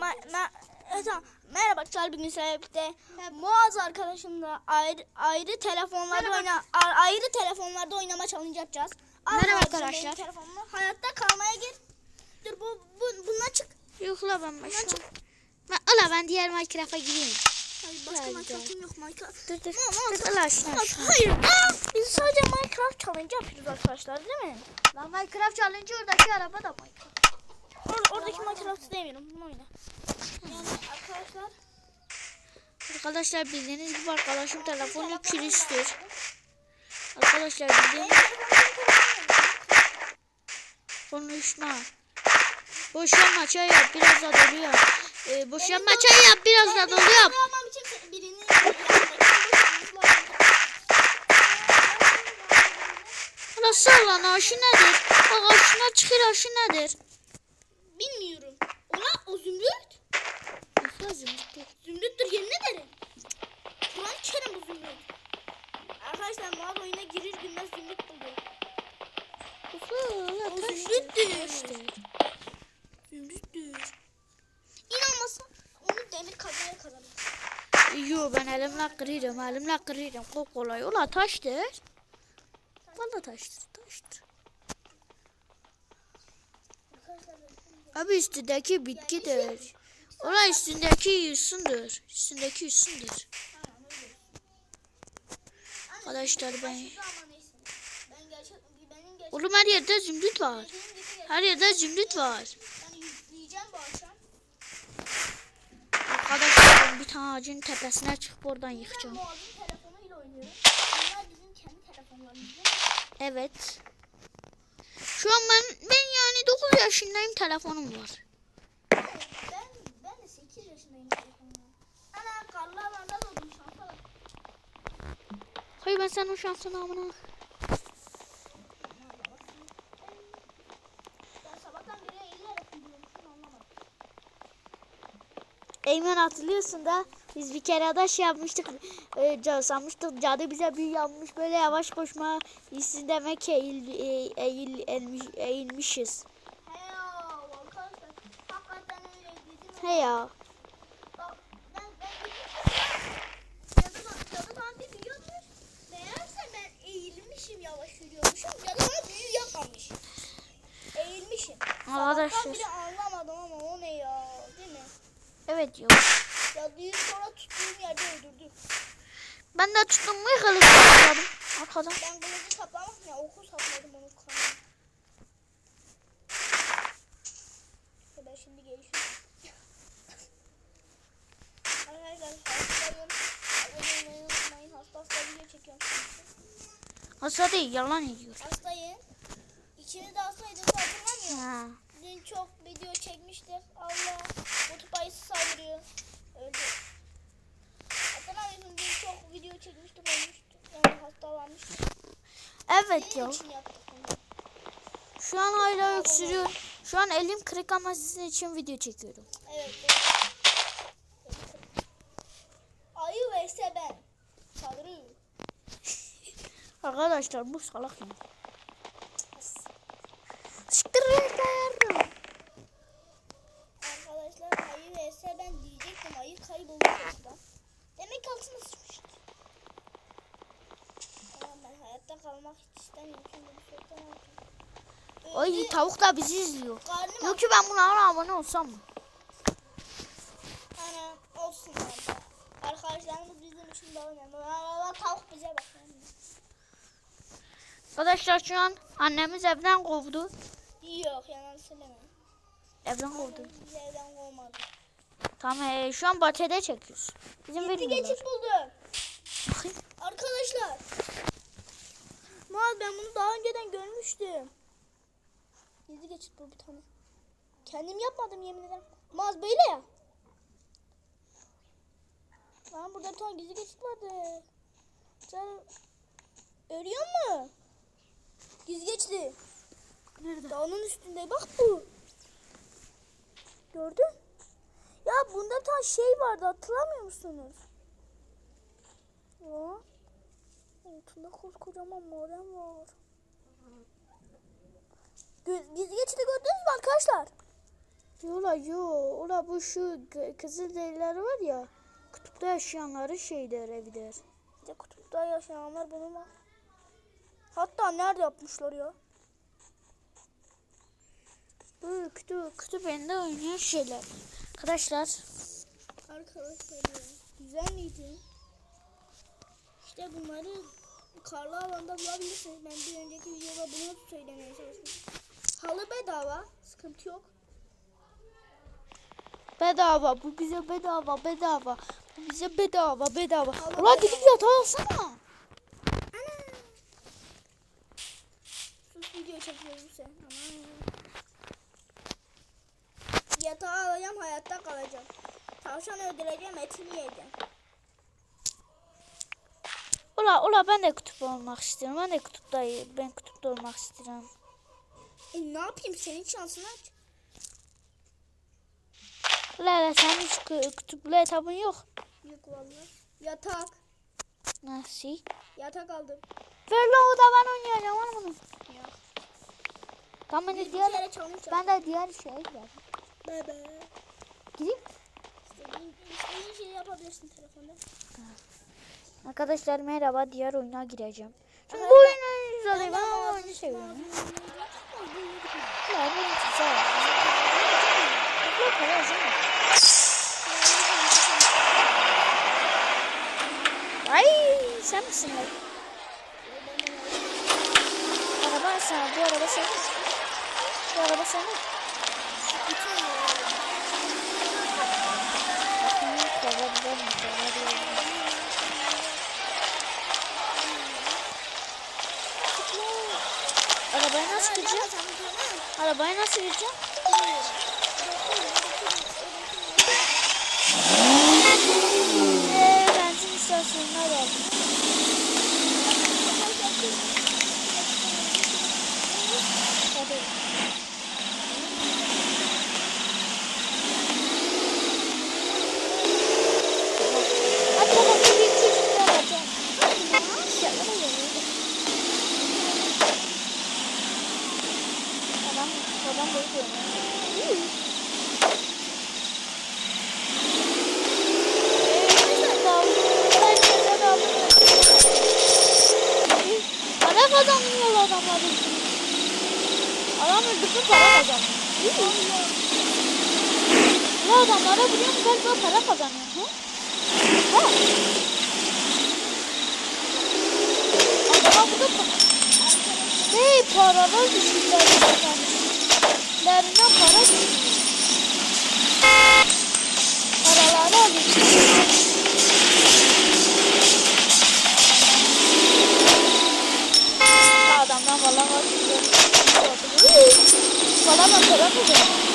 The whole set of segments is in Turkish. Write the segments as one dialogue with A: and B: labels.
A: Me- me- evet. Merhaba sizlerle birlikte Muaz arkadaşımla ayrı, ayrı telefonlarda oyna ayrı telefonlarda oynama challenge yapacağız.
B: Merhaba arkadaşlar.
A: telefonumu. Hayatta kalmaya gir. Dur bu, bu bundan çık.
B: Yok la ben başım. Ben, ala ben diğer Minecraft'a gireyim.
A: Hayır başka Minecraft'ım yok Minecraft.
B: Dur dur.
A: Muaz,
B: Dur ala şuna.
A: Hayır. Aa, biz sadece Minecraft challenge yapıyoruz arkadaşlar değil mi?
B: Lan Minecraft challenge oradaki araba da Minecraft.
A: Or oradaki Minecraft'ı demiyorum. Bunu oyna. Yani arkadaşlar
B: Arkadaşlar bildiğiniz gibi arkadaşım telefonu kilitlidir. Arkadaşlar bildiğiniz konuşma. Boşanma çay yap biraz da doluyor. Ee, boşanma çay yap biraz da doluyor.
A: Yapmam için birini
B: Nasıl lan aşı nedir? Bak aşına çıkır aşı nedir?
A: Bilmiyorum. Ola o zümrüt. Zümrüttür yemin ederim. Kur'an kerim bu zümrüt. Arkadaşlar Muaz oyuna girir girmez zümrüt buldu. O zümrüttür. Zümrüttür. İnanmazsan onu demir kazmaya kazanır.
B: Yo ben elimle kırıyorum elimle kırıyorum çok kolay. Ola taştır. Valla taştır taştır. Abi üstündeki bitkidir. Ola üstündeki yüzsündür. Üstündeki yüzsündür. Arkadaşlar ben... Oğlum her yerde zümrüt var. Her yerde zümrüt var. Arkadaşlar ben bir tane ağacın tepesine çıkıp oradan yıkacağım. Evet. Şu an ben, ben yani 9 yaşındayım telefonum var.
A: Ben, ben de 8 yaşındayım. Ana karlı alanda doğdum şansa bak.
B: Hayır ben senin amına.
A: Eğilerek gidiyormuşum anlamadım.
B: Eymen hatırlıyorsun da biz bir kere de şey yapmıştık. E, sanmıştık cadı bize büyü yapmış böyle yavaş koşma. Biz demek eğil, e, eğil, eğilmiş, eğilmişiz.
A: He ya arkadaşlar hakikaten öyle dedim.
B: He ya.
A: Bak ben ben cadı bana, cadı bana bir büyü yapmış. Meğerse ben eğilmişim Cadı bana büyü yapmamış. Eğilmişim.
B: Arkadaşlar.
A: beri anlamadım ama o ne ya değil mi?
B: Evet yok.
A: Cadıyı sonra tuttuğum yerde öldürdüm.
B: Ben de tuttum mu kılıç sapladım. Arkadan.
A: Ben kılıcı saplamadım ya oku sapladım onu. İşte ben şimdi gelişiyorum. Arkadaşlar hastayım. Abone olmayı unutmayın. Hasta hasta video çekiyorum.
B: Hasta değil yalan ediyor.
A: Hastayım. İkimiz de hastaydık hatırlamıyor
B: Ha.
A: Dün çok video çekmiştik. Allah. Kutup ayısı saldırıyor. Öldü. Hatırlamıyorsun dün çok video çekmiştik ölmüştük. Yani hastalanmıştık.
B: Evet
A: Senin
B: ya. Şu an hala öksürüyor. Şu an elim kırık ama sizin için video çekiyorum.
A: Evet. Ayı
B: Arkadaşlar bu salak ya. Siktir et ayardım.
A: Arkadaşlar ayı vs ben diyecektim. Ayı kaybolmuş orada. Demek altına sıçmış. Ama ben hayatta kalmak hiç istemiyorum. Çünkü bu sokaktan aldım.
B: Ay tavuk da bizi izliyor. Yok ki ben buna abone olsam mı?
A: Ana olsun. Arkadaşlarımız bizim için önemli. Aa, tavuk bize bakıyor.
B: Arkadaşlar şu an annemiz evden kovdu.
A: Yok yalan söyleme.
B: Evden kovdu.
A: Bizi evden kovmadı.
B: Tamam ee, şu an bahçede çekiyoruz. Bizim vermiyorlar.
A: geçit buldum.
B: Bakayım.
A: Arkadaşlar. Mal ben bunu daha önceden görmüştüm. Gizli geçit bu bir tane. Kendim yapmadım yemin ederim. Maz böyle ya. Lan burada bir tane gizli geçit vardı. Sen örüyor mu? Geçti.
B: Nerede?
A: Dağının üstünde bak bu. Gördün? Ya bunda bir tane şey vardı hatırlamıyor musunuz? Ya. Altında koskocaman modem var. Gizli geçidi gördünüz mü arkadaşlar?
B: Yola yo. Ola bu şu kızıl deliler var ya. Kutupta yaşayanların şeyler evidir.
A: De kutupta yaşayanlar bunu mu? Hatta nerede yapmışlar ya?
B: Kutup elinde oynayan şeyler. Arkadaşlar
A: Arkadaşlar. Güzel miydi? İşte bunları karlı alanda bulabilirsiniz. Ben bir önceki videoda bunu söylemeye çalıştım. Halı bedava. Sıkıntı yok.
B: bedava bu bize bedava bedava. Bu bize bedava bedava.
A: Allah
B: Ulan gidip yatağı alsana.
A: Ana. Sus video çekiyorum sen. Aman. Yatağı alacağım hayatta kalacağım. Tavşan öldüreceğim etini yiyeceğim.
B: Ula ula ben de kutup olmak istiyorum. Ben de kutupta ben kutupta olmak istiyorum.
A: E ne yapayım senin şansını aç.
B: Ula ula senin hiç ku- kutuplu etabın yok.
A: Yok vallahi. Yatak.
B: Nasıl?
A: Yatak aldım.
B: Ver lan o da ben oynayacağım var bunu.
A: Yok.
B: Tamam ben de diğer ben de diğer şey var.
A: Bebe.
B: Gidip
A: İstediğin şeyi yapabilirsin telefonda.
B: arkadaşlar merhaba diğer oyuna gireceğim.
A: Aha,
B: bu oyunu izledim. O oyunu seviyorum. Ya bu güzel. Ay sen misin? Araba sana, bu araba senin. Bu araba senin. Bakın kova güzel mi? Kova güzel mi? Arabaya nasıl gireceğim? Arabaya nasıl gireceğim? Eee benzin istasyonuna geldim. Hadi. Hadi baba bir iki çocuk alacağım. Şaka mı Adam, adam böyle diyor. Para kazanıyor adamlar. Adam öldürdü para kazanıyor. Bu adamlara vuruyor mu galiba para kazanıyor. Ha? Ha? Da para. Hey paralar düşüyor. Lerinden para düşüyor. Paraları alıyor. Adamdan valla var. Valla ben para kazanıyorum.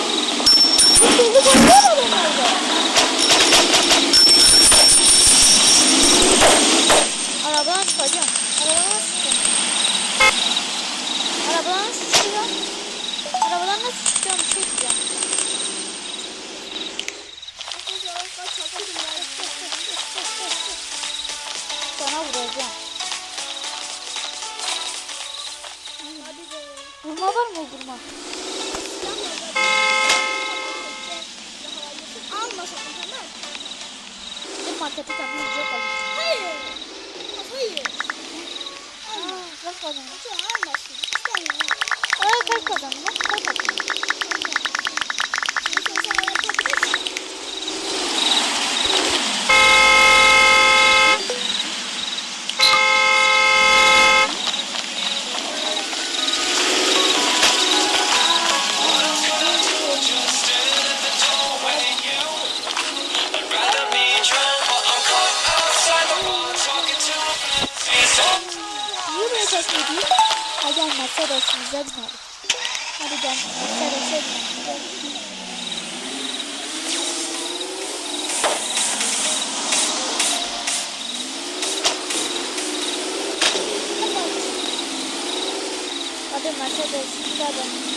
B: Bu deli boylar adamlarda. Arabadan çıkacağım. Arabadan nasıl çıkacağım? Arabadan nasıl çıkacağım? Arabadan nasıl çıkacağım?
A: Hadi be.
B: Vurma var mı vurma?
A: Alma sakın tamam.
B: Bir markete kendine yiyecek alayım.
A: Hayır. Hayır.
B: Aa, kalp kazandım.
A: Almasın.
B: Aa, kazandım. Kalp kazandım. Böyle ses ediyor? Hadi gel Mercedes'imize binelim. Hadi gel Mercedes'e binelim. Hadi Mercedes'imize binelim.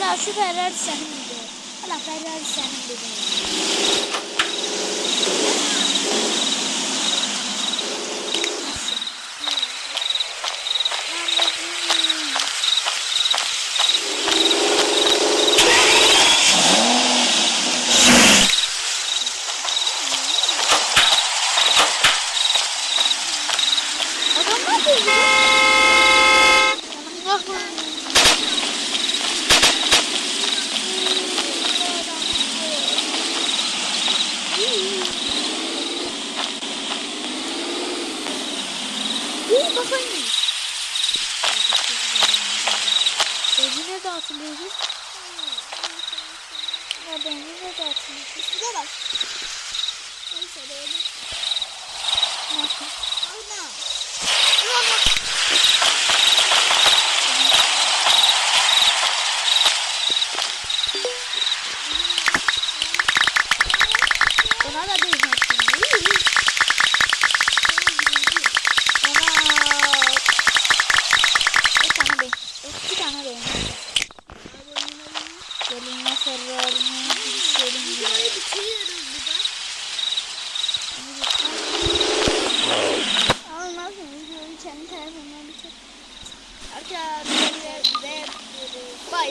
B: Ulan şu Ferrari senin miydi? Ulan Ferrari senin dedi. Ya beyni de atılıyor.
A: Üstüne bak. Neyse beğenim.
B: Nasıl?
A: Aynen.
B: Buna